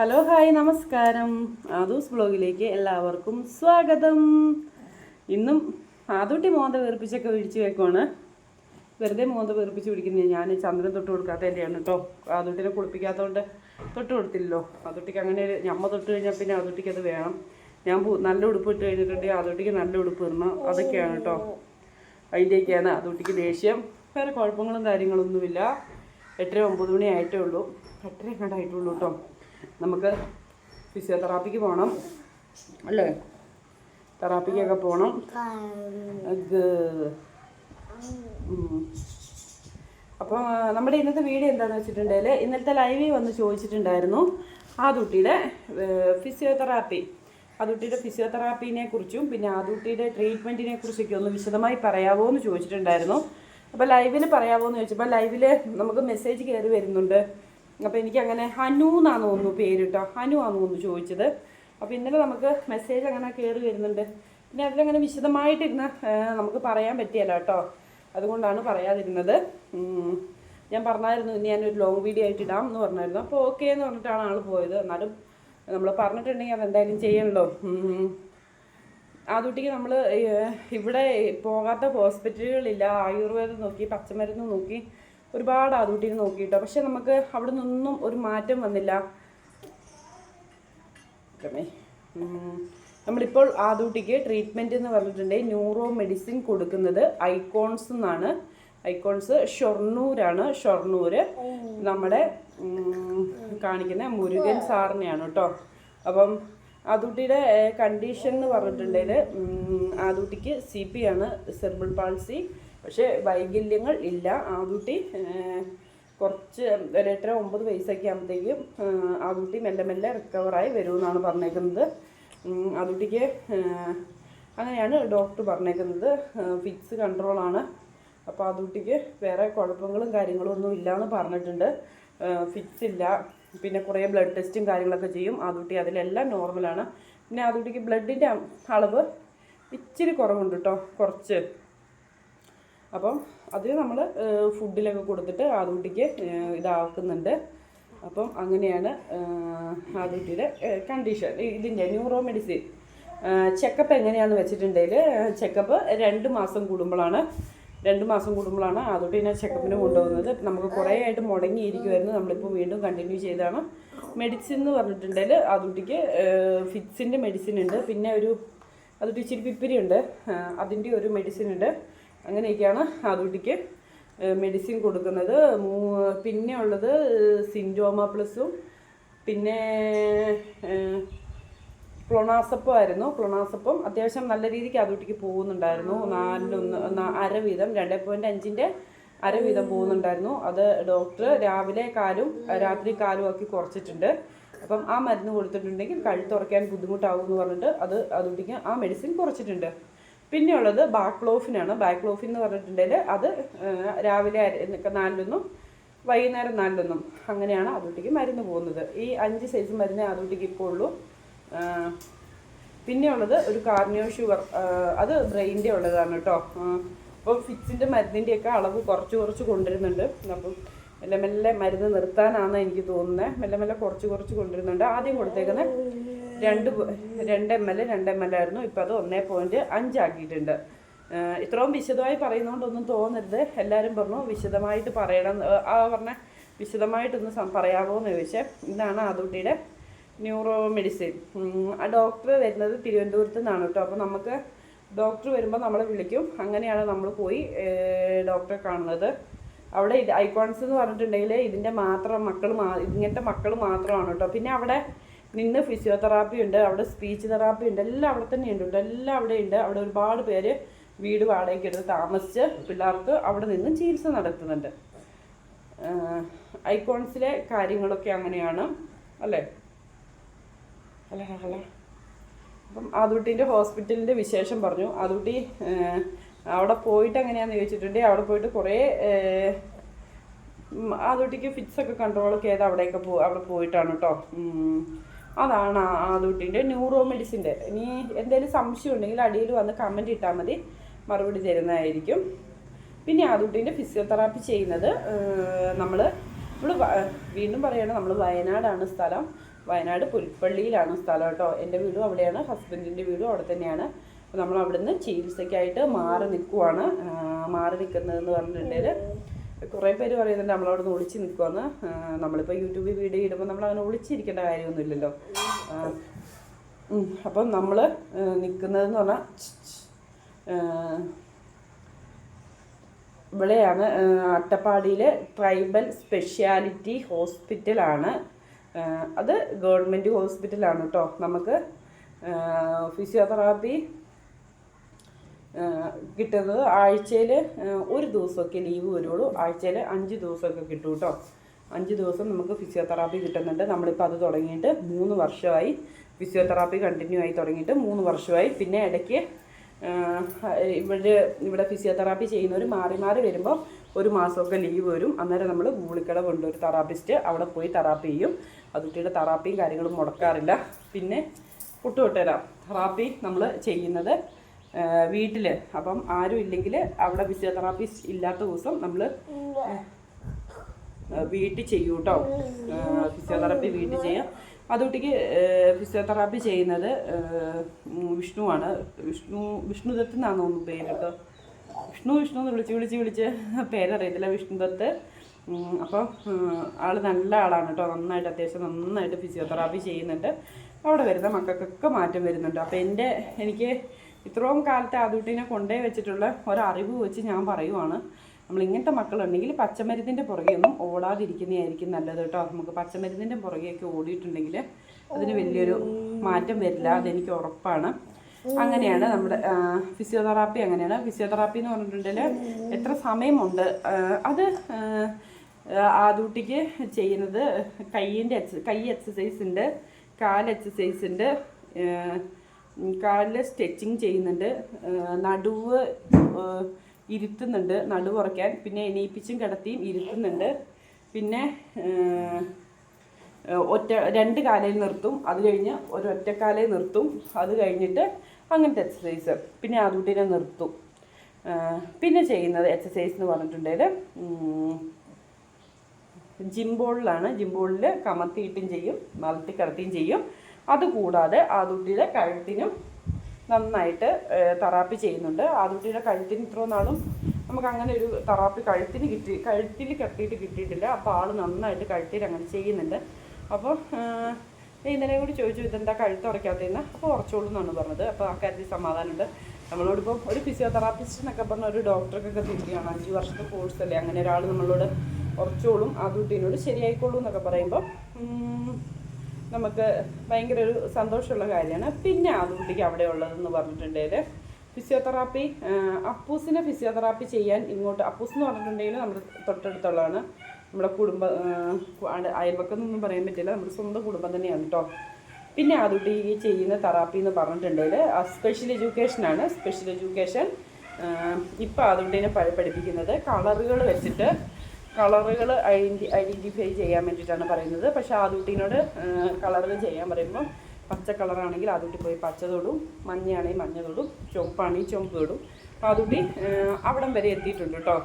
Hello hi നമസ്കാരം. ആദൂസ് ബ്ലോഗിലേക്ക് എല്ലാവർക്കും സ്വാഗതം. ഇന്നും ആദൂട്ടി മോന്ത വീർപ്പിച്ചൊക്കെ വിഴിച്ച് വെക്കുവാണ്. വെറുതെ മോന്ത വീർപ്പിച്ച് പിടിക്കുന്നത് ഞാൻ ചന്ദ്രൻ തൊട്ട് കൊടുക്കാത്തതിന്റെയാണ് കേട്ടോ. ആദൂട്ടിനെ കുളിപ്പിക്കാത്തതുകൊണ്ട് തൊട്ട് കൊടുത്തില്ലല്ലോ. ആദൂട്ടിക്ക് അങ്ങനെ ഒരു ഞമ്മ തൊട്ട് കഴിഞ്ഞാൽ പിന്നെ ആദൂട്ടിക്ക് അത് വേണം. ഞാൻ നല്ല ഉടുപ്പ് ഇട്ട് കഴിഞ്ഞിട്ടുണ്ടെങ്കിൽ ആദൂട്ടിക്ക് നല്ല ഉടുപ്പ് ഇടണം. അതൊക്കെയാണ് കേട്ടോ. അതിന്റെയൊക്കെയാണ് ആദൂട്ടിക്ക് ദേഷ്യം. വേറെ കുഴപ്പങ്ങളും കാര്യങ്ങളൊന്നുമില്ല. എട്ടര ഒമ്പത് മണി ആയിട്ടേ ഉള്ളൂ. എട്ടര കണ്ടായിട്ടുള്ളൂ കേട്ടോ. നമുക്ക് ഫിസിയോതെറാപ്പിക്ക് പോകണം അല്ലേ? തെറാപ്പിക്കൊക്കെ പോകണം അത് അപ്പോൾ നമ്മുടെ ഇന്നത്തെ വീഡിയോ എന്താണെന്ന് വെച്ചിട്ടുണ്ടെങ്കിൽ ഇന്നലത്തെ ലൈവിൽ വന്ന് ചോദിച്ചിട്ടുണ്ടായിരുന്നു ആ കുട്ടിയുടെ ഫിസിയോതെറാപ്പി ആ കുട്ടിയുടെ ഫിസിയോതെറാപ്പിനെ കുറിച്ചും പിന്നെ ആ കുട്ടിയുടെ ട്രീറ്റ്മെന്റിനെ കുറിച്ചൊക്കെ ഒന്ന് വിശദമായി പറയാമോ എന്ന് ചോദിച്ചിട്ടുണ്ടായിരുന്നു അപ്പോൾ ലൈവിൽ പറയാമോ എന്ന് ചോദിച്ചപ്പോൾ ലൈവിൽ നമുക്ക് മെസ്സേജ് കയറി വരുന്നുണ്ട്. അപ്പോൾ എനിക്കങ്ങനെ ഹനു എന്നാണ് തോന്നുന്നു പേര് കേട്ടോ ഹനു ആണെന്ന് തോന്നുന്നു ചോദിച്ചത്. അപ്പോൾ ഇന്നലെ നമുക്ക് മെസ്സേജ് അങ്ങനെ കയറി വരുന്നുണ്ട്. പിന്നെ അതിലങ്ങനെ വിശദമായിട്ടിരുന്ന് നമുക്ക് പറയാൻ പറ്റിയല്ലോ കേട്ടോ അതുകൊണ്ടാണ് പറയാതിരുന്നത്. ഞാൻ പറഞ്ഞായിരുന്നു ഇനി ഞാനൊരു ലോങ് വീഡിയോ ആയിട്ട് ഇടാം എന്ന് പറഞ്ഞായിരുന്നു. അപ്പോൾ ഓക്കെ എന്ന് പറഞ്ഞിട്ടാണ് ആൾ പോയത്. എന്നാലും നമ്മൾ പറഞ്ഞിട്ടുണ്ടെങ്കിൽ അതെന്തായാലും ചെയ്യണല്ലോ. ആദ്യട്ടിക്ക് നമ്മൾ ഇവിടെ പോകാത്ത ഹോസ്പിറ്റലുകളില്ല ആയുർവേദം നോക്കി പച്ചമരുന്ന് നോക്കി. ഒരുപാട് ആദൂട്ടിനെ നോക്കിയിട്ടോ. പക്ഷെ നമുക്ക് അവിടെ നിന്നൊന്നും ഒരു മാറ്റം വന്നില്ല. നമ്മളിപ്പോൾ ആദൂട്ടിക്ക് ട്രീറ്റ്മെന്റ് എന്ന് പറഞ്ഞിട്ടുണ്ടെങ്കിൽ ന്യൂറോ മെഡിസിൻ കൊടുക്കുന്നത് ഐക്കോൺസ് എന്നാണ്. ഐക്കോൺസ് ഷൊർണൂരാണ്. ഷൊർണൂര് നമ്മുടെ കാണിക്കുന്ന മുരുകൻ സാറിനെയാണ് കേട്ടോ. അപ്പം ആദൂട്ടിയുടെ കണ്ടീഷൻ എന്ന് പറഞ്ഞിട്ടുണ്ടെങ്കിൽ ആദൂട്ടിക്ക് സി പി ആണ് സെർബിൾ പാൾസി പക്ഷേ വൈകല്യങ്ങൾ ഇല്ല. ആൺകുട്ടി കുറച്ച് ഒരു എട്ടര ഒമ്പത് വയസ്സൊക്കെ ആകുമ്പോഴത്തേക്കും ആൺകുട്ടി മെല്ലെ മെല്ലെ റിക്കവറായി വരുമെന്നാണ് പറഞ്ഞേക്കുന്നത്. ആൺകുട്ടിക്ക് അങ്ങനെയാണ് ഡോക്ടർ പറഞ്ഞേക്കുന്നത്. ഫിക്സ് കൺട്രോളാണ് അപ്പോൾ ആൺകുട്ടിക്ക് വേറെ കുഴപ്പങ്ങളും കാര്യങ്ങളും ഒന്നും ഇല്ലയെന്ന് പറഞ്ഞിട്ടുണ്ട്. ഫിക്സ് ഇല്ല. പിന്നെ കുറേ ബ്ലഡ് ടെസ്റ്റും കാര്യങ്ങളൊക്കെ ചെയ്യും. ആൺകുട്ടി കുട്ടി അതിലെല്ലാം നോർമലാണ് പിന്നെ ആൺകുട്ടിക്ക് കുട്ടിക്ക് ബ്ലഡിന്റെ അളവ് ഇച്ചിരി കുറവുണ്ട് കേട്ടോ കുറച്ച്. അപ്പം അത് നമ്മൾ ഫുഡിലൊക്കെ കൊടുത്തിട്ട് ആദൂട്ടിക്ക് ഇതാക്കുന്നുണ്ട്. അപ്പം അങ്ങനെയാണ് ആദൂട്ടിയുടെ കണ്ടീഷൻ ഇതിന്റെ ന്യൂറോ മെഡിസിൻ ചെക്കപ്പ് എങ്ങനെയാണെന്ന് വെച്ചിട്ടുണ്ടെങ്കിൽ ചെക്കപ്പ് രണ്ട് മാസം കൂടുമ്പോഴാണ് രണ്ട് മാസം കൂടുമ്പോഴാണ് ആദൂട്ടിനെ ചെക്കപ്പിന് കൊണ്ടുപോകുന്നത്. നമുക്ക് കുറേ ആയിട്ട് മുടങ്ങിയിരിക്കുമായിരുന്നു നമ്മളിപ്പോൾ വീണ്ടും കണ്ടിന്യൂ ചെയ്താണ് മെഡിസിൻ എന്ന് പറഞ്ഞിട്ടുണ്ടെങ്കിൽ ആദൂട്ടിക്ക് ഫിക്സിന്റെ മെഡിസിൻ ഉണ്ട്. പിന്നെ ഒരു അതൊരു ഇച്ചിരി പിപ്പിരി ഉണ്ട്. അതിന്റെ ഒരു മെഡിസിൻ ഉണ്ട്. അങ്ങനെയൊക്കെയാണ് ആദൂട്ടിക്ക് മെഡിസിൻ കൊടുക്കുന്നത്. പിന്നെ ഉള്ളത് സിൻഡോമ പ്ലസും പിന്നെ ക്ലൊണാസപ്പം ആയിരുന്നു. ക്ലൊണാസപ്പം അത്യാവശ്യം നല്ല രീതിക്ക് ആദൂട്ടിക്ക് പോകുന്നുണ്ടായിരുന്നു. നാലിലൊന്ന് അര വീതം രണ്ട് പോയിന്റ് അഞ്ചിന്റെ അര വീതം പോകുന്നുണ്ടായിരുന്നു. അത് ഡോക്ടർ രാവിലെ കാലും രാത്രി കാലും ആക്കി കുറച്ചിട്ടുണ്ട്. അപ്പം ആ മരുന്ന് കൊടുത്തിട്ടുണ്ടെങ്കിൽ കഴുത്തുറയ്ക്കാൻ ബുദ്ധിമുട്ടാവും എന്ന് പറഞ്ഞിട്ട് അത് അതുകൊണ്ടിക്ക് ആ മെഡിസിൻ കുറച്ചിട്ടുണ്ട്. പിന്നെ ഉള്ളത് ബാക്ലോഫിനാണ് ബാക്ലോഫിൻ എന്ന് പറഞ്ഞിട്ടുണ്ടെങ്കിൽ അത് രാവിലെ നാലിലൊന്നും വൈകുന്നേരം നാലിലൊന്നും അങ്ങനെയാണ് അതുട്ടിക്ക് മരുന്ന് പോകുന്നത്. ഈ അഞ്ച് സൈസ് മരുന്നേ അതുട്ടിക്ക് ഇപ്പോൾ ഉള്ളൂ. പിന്നെയുള്ളത് ഒരു കാർണിയോ ഷുഗർ അത് ബ്രെയിന്റെ ഉള്ളതാണ് കേട്ടോ. അപ്പോൾ ഫിക്സിന്റെ മരുന്നിന്റെയൊക്കെ അളവ് കുറച്ച് കുറച്ച് കൊണ്ടുവരുന്നുണ്ട്. അപ്പം മെല്ലെ മെല്ലെ മരുന്ന് നിർത്താനാണെന്ന് എനിക്ക് തോന്നുന്നത്. മെല്ലെ മെല്ലെ കുറച്ച് കുറച്ച് കൊണ്ടുവരുന്നുണ്ട്. ആദ്യം കൊടുത്തേക്കുന്നത് രണ്ട് രണ്ട് എം എൽ രണ്ട് എം എൽ ആയിരുന്നു. ഇപ്പോൾ അത് ഒന്നേ പോയിന്റ് അഞ്ചാക്കിയിട്ടുണ്ട് ഇത്രയും വിശദമായി പറയുന്നതുകൊണ്ടൊന്നും തോന്നരുത്. എല്ലാവരും പറഞ്ഞു വിശദമായിട്ട് പറയണം. ആ പറഞ്ഞ വിശദമായിട്ടൊന്ന് പറയാമോ എന്ന് ചോദിച്ചാൽ ഇതാണ് ആദൂട്ടിയുടെ ന്യൂറോ മെഡിസിൻ ആ ഡോക്ടർ വരുന്നത് തിരുവനന്തപുരത്ത് നിന്നാണ് കേട്ടോ. അപ്പോൾ നമുക്ക് ഡോക്ടർ വരുമ്പോൾ നമ്മളെ വിളിക്കും. അങ്ങനെയാണ് നമ്മൾ പോയി ഡോക്ടറെ കാണുന്നത്. അവിടെ ഇത് ഐക്കോൺസ് എന്ന് പറഞ്ഞിട്ടുണ്ടെങ്കിൽ ഇതിന്റെ മാത്രം മക്കൾ മാ ഇങ്ങനത്തെ മക്കൾ മാത്രമാണ് കേട്ടോ. പിന്നെ അവിടെ നിന്ന് ഫിസിയോതെറാപ്പി ഉണ്ട് അവിടെ സ്പീച്ച് തെറാപ്പി ഉണ്ട് എല്ലാം അവിടെ തന്നെ ഉണ്ട് എല്ലാം അവിടെ ഉണ്ട്. അവിടെ ഒരുപാട് പേര് വീട് വാടകയ്ക്ക് എടുത്ത് താമസിച്ച് പിള്ളേർക്ക് അവിടെ നിന്ന് ചികിത്സ നടത്തുന്നുണ്ട്. ഐക്കോൺസിലെ കാര്യങ്ങളൊക്കെ അങ്ങനെയാണ് അല്ലേ? അല്ല അല്ല അപ്പം ആദുട്ടീന്റെ ഹോസ്പിറ്റലിന്റെ വിശേഷം പറഞ്ഞു. ആദുട്ടി അവിടെ പോയിട്ട് എങ്ങനെയാണെന്ന് ചോദിച്ചിട്ടുണ്ടെങ്കിൽ അവിടെ പോയിട്ട് കുറേ ഫിറ്റ്സൊക്കെ ആദുട്ടിക്ക് ഫിറ്റ്സ് കൺട്രോളൊക്കെ ചെയ്ത് അവിടെയൊക്കെ പോ അവിടെ പോയിട്ടാണ് കേട്ടോ. അതാണ് ആദുട്ടിന്റെ ന്യൂറോ മെഡിസിന്റെ ഇനി എന്തെങ്കിലും സംശയം ഉണ്ടെങ്കിൽ അടിയിൽ വന്ന് കമന്റ് ഇട്ടാൽ മതി. മറുപടി തരുന്നതായിരിക്കും. പിന്നെ ആദുട്ടിന്റെ ഫിസിയോതെറാപ്പി ചെയ്യുന്നത് നമ്മൾ നമ്മൾ വീണ്ടും പറയുകയാണ് നമ്മൾ വയനാടാണ് സ്ഥലം. വയനാട് പുൽപ്പള്ളിയിലാണ് സ്ഥലം കേട്ടോ. എന്റെ വീടും അവിടെയാണ് ഹസ്ബൻഡിന്റെ വീടും അവിടെ തന്നെയാണ്. അപ്പോൾ നമ്മൾ അവിടുന്ന് ചികിത്സയ്ക്കായിട്ട് മാറി നിൽക്കുവാണ്. മാറി നിൽക്കുന്നതെന്ന് പറഞ്ഞിട്ടുണ്ടെങ്കിൽ കുറേ പേര് പറയുന്നുണ്ട് നമ്മളവിടെ നിന്ന് ഒളിച്ച് നിൽക്കുമെന്ന് നമ്മളിപ്പോൾ യൂട്യൂബിൽ വീഡിയോ ഇടുമ്പോൾ നമ്മൾ അങ്ങനെ ഒളിച്ചിരിക്കേണ്ട കാര്യമൊന്നുമില്ലല്ലോ. അപ്പം നമ്മൾ നിൽക്കുന്നതെന്ന് പറഞ്ഞാൽ ഇവിടെയാണ് അട്ടപ്പാടിയിലെ ട്രൈബൽ സ്പെഷ്യാലിറ്റി ഹോസ്പിറ്റലാണ്. അത് ഗവൺമെന്റ് ഹോസ്പിറ്റലാണ് കേട്ടോ നമുക്ക് ഫിസിയോതെറാപ്പി കിട്ടുന്നത് ആഴ്ചയിൽ ഒരു ദിവസമൊക്കെ ലീവ് വരുള്ളൂ. ആഴ്ചയിൽ അഞ്ച് ദിവസമൊക്കെ കിട്ടും കേട്ടോ അഞ്ച് ദിവസം നമുക്ക് ഫിസിയോതെറാപ്പി കിട്ടുന്നുണ്ട്. നമ്മളിപ്പോൾ അത് തുടങ്ങിയിട്ട് മൂന്ന് വർഷമായി ഫിസിയോതെറാപ്പി കണ്ടിന്യൂ ആയി തുടങ്ങിയിട്ട് മൂന്ന് വർഷമായി. പിന്നെ ഇടയ്ക്ക് ഇവിടെ ഇവിടെ ഫിസിയോതെറാപ്പി ചെയ്യുന്നവർ മാറി മാറി വരുമ്പോൾ ഒരു മാസമൊക്കെ ലീവ് വരും. അന്നേരം നമ്മൾ ഗൂളിക്കട കൊണ്ട് ഒരു തെറാപ്പിസ്റ്റ് അവിടെ പോയി തെറാപ്പി ചെയ്യും. അതുട്ടിയുടെ തെറാപ്പിയും കാര്യങ്ങളും മുടക്കാറില്ല. പിന്നെ പുട്ടുകൊട്ടുതരാം തെറാപ്പി നമ്മൾ ചെയ്യുന്നത് വീട്ടിൽ അപ്പം ആരും ഇല്ലെങ്കിൽ അവിടെ ഫിസിയോതെറാപ്പിസ്റ്റ് ഇല്ലാത്ത ദിവസം നമ്മൾ വീട്ടിൽ ചെയ്യൂ കേട്ടോ ഫിസിയോതെറാപ്പി വീട്ടിൽ ചെയ്യാം. അതുകുട്ടിക്ക് ഫിസിയോതെറാപ്പി ചെയ്യുന്നത് വിഷ്ണുവാണ്. വിഷ്ണു വിഷ്ണുദത്ത് എന്നാണ് തോന്നുന്നു പേര് കേട്ടോ വിഷ്ണു വിഷ്ണു എന്ന് വിളിച്ച് വിളിച്ച് വിളിച്ച് പേരറിയത്തില്ല. വിഷ്ണുദത്ത് അപ്പോൾ ആൾ നല്ല ആളാണ് കേട്ടോ നന്നായിട്ട് അത്യാവശ്യം നന്നായിട്ട് ഫിസിയോതെറാപ്പി ചെയ്യുന്നുണ്ട്. അവിടെ വരുന്ന മക്കൾക്കൊക്കെ മാറ്റം വരുന്നുണ്ട്. അപ്പോൾ എന്റെ എനിക്ക് ഇത്രയും കാലത്തെ അതുട്ടിനെ കൊണ്ടേ വെച്ചിട്ടുള്ള ഒരറിവ് വെച്ച് ഞാൻ പറയുവാണ്. നമ്മൾ ഇങ്ങനത്തെ മക്കളുണ്ടെങ്കിൽ പച്ചമരുന്നിന്റെ പുറകെയൊന്നും ഓടാതിരിക്കുന്നതായിരിക്കും നല്ലത് കേട്ടോ. നമുക്ക് പച്ചമരുന്നിന്റെ പുറകെയൊക്കെ ഓടിയിട്ടുണ്ടെങ്കിൽ അതിന് വലിയൊരു മാറ്റം വരില്ല. അതെനിക്ക് ഉറപ്പാണ്. അങ്ങനെയാണ് നമ്മുടെ ഫിസിയോതെറാപ്പി അങ്ങനെയാണ്. ഫിസിയോതെറാപ്പി എന്ന് പറഞ്ഞിട്ടുണ്ടെങ്കിൽ എത്ര സമയമുണ്ട്? അത് ആദൂട്ടിക്ക് ചെയ്യുന്നത് കയ്യിന്റെ എക്സ് കൈ എക്സസൈസ് ഉണ്ട് കാൽ എക്സസൈസ് ഉണ്ട് കാലിൽ സ്റ്റിച്ചിങ് ചെയ്യുന്നുണ്ട്. നടുവ് ഇരുത്തുന്നുണ്ട്. നടുവ് ഉറയ്ക്കാൻ. പിന്നെ എണീപ്പിച്ചും കിടത്തിയും ഇരുത്തുന്നുണ്ട്. പിന്നെ ഒറ്റ രണ്ട് കാലയിൽ നിർത്തും. അത് കഴിഞ്ഞ് ഒരു ഒറ്റക്കാലയിൽ നിർത്തും. അത് കഴിഞ്ഞിട്ട് അങ്ങനത്തെ എക്സസൈസ് പിന്നെ അതുകൂട്ടിനെ നിർത്തും. പിന്നെ ചെയ്യുന്നത് എക്സസൈസ് എന്ന് പറഞ്ഞിട്ടുണ്ടെങ്കിൽ ജിംബോളിലാണ് ജിംബോളിൽ കമത്തിയിട്ടും ചെയ്യും. മലത്തി കിടത്തിയും ചെയ്യും. അതുകൂടാതെ ആദൂട്ടിയുടെ കഴുത്തിനും നന്നായിട്ട് തെറാപ്പി ചെയ്യുന്നുണ്ട്. ആദൂട്ടിയുടെ കഴുത്തിന് ഇത്ര നാളും നമുക്ക് അങ്ങനെ ഒരു തെറാപ്പി കഴുത്തിന് കിട്ടി കഴുത്തിൽ കെട്ടിയിട്ട് കിട്ടിയിട്ടില്ല. അപ്പോൾ ആൾ നന്നായിട്ട് കഴുത്തിൽ അങ്ങനെ ചെയ്യുന്നുണ്ട്. അപ്പോൾ ഇന്നലെ കൂടി ചോദിച്ചു ഇതെന്താ കഴുത്ത് ഉറയ്ക്കാത്തതെന്ന്? അപ്പോൾ ഉറച്ചോളൂ എന്നാണ് പറഞ്ഞത്. അപ്പോൾ ആ കാര്യത്തിൽ സമാധാനമുണ്ട്. നമ്മളോടിപ്പോൾ ഒരു ഫിസിയോതെറാപ്പിസ്റ്റ് എന്നൊക്കെ പറഞ്ഞ ഒരു ഡോക്ടർക്കൊക്കെ തിരികെയാണ്. അഞ്ച് വർഷത്തെ കോഴ്സ് അല്ലേ അങ്ങനെ ഒരാൾ നമ്മളോട് ഉറച്ചോളും ആ കുട്ടീനോട് ശരിയായിക്കോളൂ എന്നൊക്കെ പറയുമ്പോൾ നമുക്ക് ഭയങ്കര ഒരു സന്തോഷമുള്ള കാര്യമാണ്. പിന്നെ ആ കുട്ടിക്ക് അവിടെ ഉള്ളതെന്ന് പറഞ്ഞിട്ടുണ്ടെങ്കിൽ ഫിസിയോതെറാപ്പി അപ്പൂസിനെ ഫിസിയോതെറാപ്പി ചെയ്യാൻ ഇങ്ങോട്ട് അപ്പൂസ് എന്ന് പറഞ്ഞിട്ടുണ്ടെങ്കിൽ നമ്മുടെ തൊട്ടടുത്തുള്ളതാണ്. നമ്മുടെ കുടുംബ ആ, അയൽവക്കം എന്നൊന്നും പറയാൻ പറ്റില്ല. നമ്മുടെ സ്വന്തം കുടുംബം തന്നെയാണ് കേട്ടോ. പിന്നെ അതുട്ടി ചെയ്യുന്ന തെറാപ്പി എന്ന് പറഞ്ഞിട്ടുണ്ടെങ്കിൽ സ്പെഷ്യൽ എഡ്യൂക്കേഷനാണ് സ്പെഷ്യൽ എഡ്യൂക്കേഷൻ ഇപ്പോൾ അതുട്ടിനെ പഠിപ്പിക്കുന്നത്. കളറുകൾ വെച്ചിട്ട് കളറുകൾ ഐഡന്റി ഐഡന്റിഫൈ ചെയ്യാൻ വേണ്ടിയിട്ടാണ് പറയുന്നത്. പക്ഷേ ആദൂട്ടീനോട് കളറുകൾ ചെയ്യാൻ പറയുമ്പോൾ പച്ച കളറാണെങ്കിൽ ആദൂട്ടി പോയി പച്ച തൊടും മഞ്ഞയാണെങ്കിൽ മഞ്ഞ തൊടും ചുവപ്പാണെങ്കിൽ ചുവപ്പ് തൊടും. അപ്പോൾ ആദൂട്ടി അവിടം വരെ എത്തിയിട്ടുണ്ട് കേട്ടോ.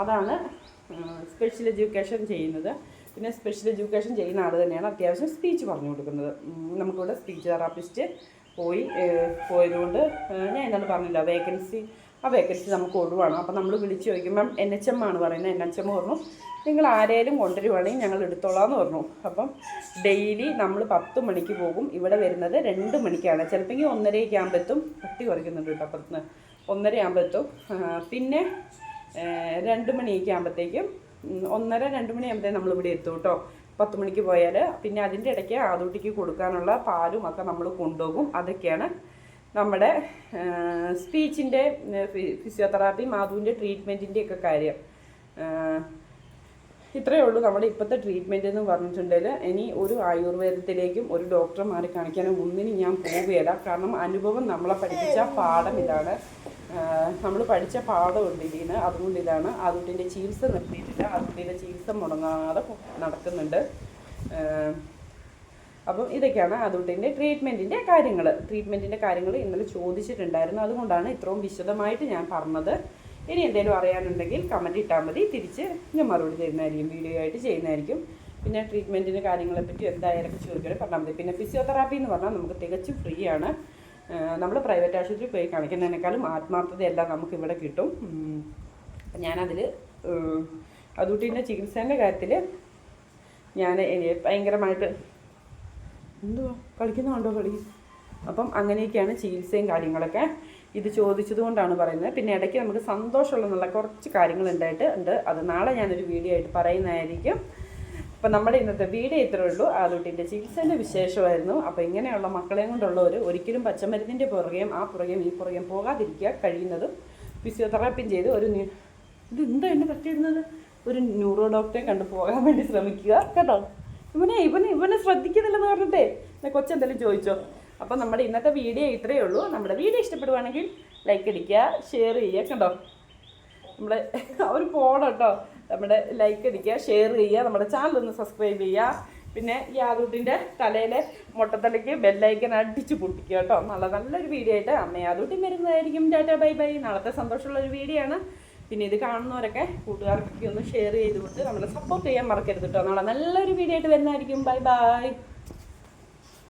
അതാണ് സ്പെഷ്യൽ എഡ്യൂക്കേഷൻ ചെയ്യുന്നത്. പിന്നെ സ്പെഷ്യൽ എഡ്യൂക്കേഷൻ ചെയ്യുന്ന ആൾ തന്നെയാണ് അത്യാവശ്യം സ്പീച്ച് പറഞ്ഞു കൊടുക്കുന്നത്. നമുക്കിവിടെ സ്പീച്ച് തെറാപ്പിസ്റ്റ് പോയി പോയതുകൊണ്ട് ഞാൻ എന്താണ് പറഞ്ഞില്ല വേക്കൻസി ആ വേക്കൻസി നമുക്ക് ഒഴിവാണ്. അപ്പം നമ്മൾ വിളിച്ച് ചോദിക്കുമ്പം എൻ എച്ച് എം ആണ് പറയുന്നത്. എൻ എച്ച് എം പറഞ്ഞു നിങ്ങൾ ആരെയും കൊണ്ടുവരുവാണെങ്കിൽ ഞങ്ങൾ എടുത്തോളാം എന്ന് പറഞ്ഞു. അപ്പം ഡെയിലി നമ്മൾ പത്ത് മണിക്ക് പോകും. ഇവിടെ വരുന്നത് രണ്ട് മണിക്കാണ്. ചിലപ്പോൾ ഒന്നരയൊക്കെ ആകുമ്പോൾ എത്തും പട്ടി കുറയ്ക്കുന്നുണ്ട് കേട്ടോ അപ്പുറത്ത് ഒന്നര ആകുമ്പോൾ എത്തും പിന്നെ രണ്ട് മണിയൊക്കെ ആകുമ്പോഴത്തേക്കും ഒന്നര രണ്ട് നമ്മൾ ഇവിടെ എത്തും കേട്ടോ. പത്ത് മണിക്ക് പോയാൽ പിന്നെ അതിന്റെ ഇടയ്ക്ക് ആദൂട്ടിക്ക് കൊടുക്കാനുള്ള പാലും ഒക്കെ നമ്മൾ കൊണ്ടുപോകും. അതൊക്കെയാണ് നമ്മുടെ സ്പീച്ചിന്റെ ഫിസിയോതെറാപ്പി മാധുവിന്റെ ട്രീറ്റ്മെന്റിന്റെ ഒക്കെ കാര്യം ഇത്രയേ ഉള്ളൂ നമ്മുടെ ഇപ്പോഴത്തെ ട്രീറ്റ്മെന്റ് എന്ന് പറഞ്ഞിട്ടുണ്ടെങ്കിൽ ഇനി ഒരു ആയുർവേദത്തിലേക്കും ഒരു ഡോക്ടറെ മാറി കാണിക്കാനും ഒന്നിനും ഞാൻ പോവുകയില്ല. കാരണം അനുഭവം നമ്മളെ പഠിപ്പിച്ച പാഠം ഇതാണ്. നമ്മൾ പഠിച്ച പാഠമുണ്ട് ഇതിന്. അതുകൊണ്ട് ഇതാണ് അതുകൊണ്ടിന്റെ ചികിത്സ നിർത്തിയിട്ടില്ല. അതുകൊണ്ടിന്റെ ചികിത്സ മുടങ്ങാതെ നടക്കുന്നുണ്ട്. അപ്പം ഇതൊക്കെയാണ് അതുകൊണ്ടിന്റെ ട്രീറ്റ്മെന്റിന്റെ കാര്യങ്ങൾ ട്രീറ്റ്മെന്റിന്റെ കാര്യങ്ങൾ ഇന്നലെ ചോദിച്ചിട്ടുണ്ടായിരുന്നു. അതുകൊണ്ടാണ് ഇത്രയും വിശദമായിട്ട് ഞാൻ പറഞ്ഞത്. ഇനി എന്തെങ്കിലും അറിയാനുണ്ടെങ്കിൽ കമന്റ് ഇട്ടാൽ മതി. തിരിച്ച് ഞാൻ മറുപടി തരുന്നതായിരിക്കും. വീഡിയോ ആയിട്ട് ചെയ്യുന്നതായിരിക്കും. പിന്നെ ട്രീറ്റ്മെന്റിന് കാര്യങ്ങളെ പറ്റി എന്തായാലും ചോദിക്കണം പറഞ്ഞാൽ മതി. പിന്നെ ഫിസിയോതെറാപ്പി എന്ന് പറഞ്ഞാൽ നമുക്ക് തികച്ചും ഫ്രീ ആണ്. നമ്മൾ പ്രൈവറ്റ് ആശുപത്രിയിൽ പോയി കാണിക്കുന്നതിനേക്കാളും ആത്മാർത്ഥതയെല്ലാം നമുക്ക് ഇവിടെ കിട്ടും ഞാനതിൽ അതുകൂട്ടിന്റെ ചികിത്സേന്റെ കാര്യത്തിൽ ഞാൻ ഭയങ്കരമായിട്ട് എന്തുവാ? കളിക്കുന്നുണ്ടോ കളി? അപ്പം അങ്ങനെയൊക്കെയാണ് ചികിത്സയും കാര്യങ്ങളൊക്കെ. ഇത് ചോദിച്ചത് കൊണ്ടാണ് പറയുന്നത്. പിന്നെ ഇടയ്ക്ക് നമുക്ക് സന്തോഷമുള്ള നല്ല കുറച്ച് കാര്യങ്ങൾ ഉണ്ടായിട്ട് ഉണ്ട്. അത് നാളെ ഞാനൊരു വീഡിയോ ആയിട്ട് പറയുന്നതായിരിക്കും. അപ്പം നമ്മുടെ ഇന്നത്തെ വീഡിയോ ഇത്രേ ഉള്ളൂ. ആദൂട്ടിന്റെ ചികിത്സേന്റെ വിശേഷമായിരുന്നു. അപ്പോൾ ഇങ്ങനെയുള്ള മക്കളെയും കൊണ്ടുള്ളവർ ഒരിക്കലും പച്ചമരുന്നിന്റെ പുറകെയും ആ പുറകെയും ഈ പുറകെയും പോകാതിരിക്കുക കഴിയുന്നതും ഫിസിയോതെറാപ്പിയും ചെയ്ത് ഒരു ഇത് എന്താ എന്നെ പറ്റിയിരുന്നത്? ഒരു ന്യൂറോ ഡോക്ടറെ കണ്ടു പോകാൻ വേണ്ടി ശ്രമിക്കുക. കേട്ടോ? ഇവനെ ഇവനെ ഇവനെ ശ്രദ്ധിക്കുന്നില്ലെന്ന് പറഞ്ഞിട്ടേ. കൊച്ചെന്തെങ്കിലും ചോദിച്ചോ? അപ്പം നമ്മുടെ ഇന്നത്തെ വീഡിയോ ഇത്രയേ ഉള്ളൂ. നമ്മുടെ വീഡിയോ ഇഷ്ടപ്പെടുവാണെങ്കിൽ ലൈക്ക് അടിക്കുക ഷെയർ ചെയ്യുക. കണ്ടോ? നമ്മുടെ അവർ പോണം കേട്ടോ. നമ്മുടെ ലൈക്ക് അടിക്കുക ഷെയർ ചെയ്യുക. നമ്മുടെ ചാനൽ ഒന്ന് സബ്സ്ക്രൈബ് ചെയ്യുക. പിന്നെ ഈ ആദൂട്ടിന്റെ തലയിലെ മുട്ടത്തലയ്ക്ക് ബെല്ലൈക്കൻ അടിച്ച് പൊട്ടിക്കുക കേട്ടോ. നല്ല നല്ലൊരു വീഡിയോ ആയിട്ട് അമ്മ യാദൂട്ടി വരുന്നതായിരിക്കും. Tata bye bye. നാളത്തെ സന്തോഷമുള്ള ഒരു വീഡിയോ ആണ്. പിന്നെ ഇത് കാണുന്നവരൊക്കെ കൂട്ടുകാർക്കൊക്കെ ഒന്ന് ഷെയർ ചെയ്ത് കൊടുത്ത് നമ്മളെ സപ്പോർട്ട് ചെയ്യാൻ മറക്കരുത് കേട്ടോ നാളെ നല്ലൊരു വീഡിയോ ആയിട്ട് വരുന്നതായിരിക്കും. Bye bye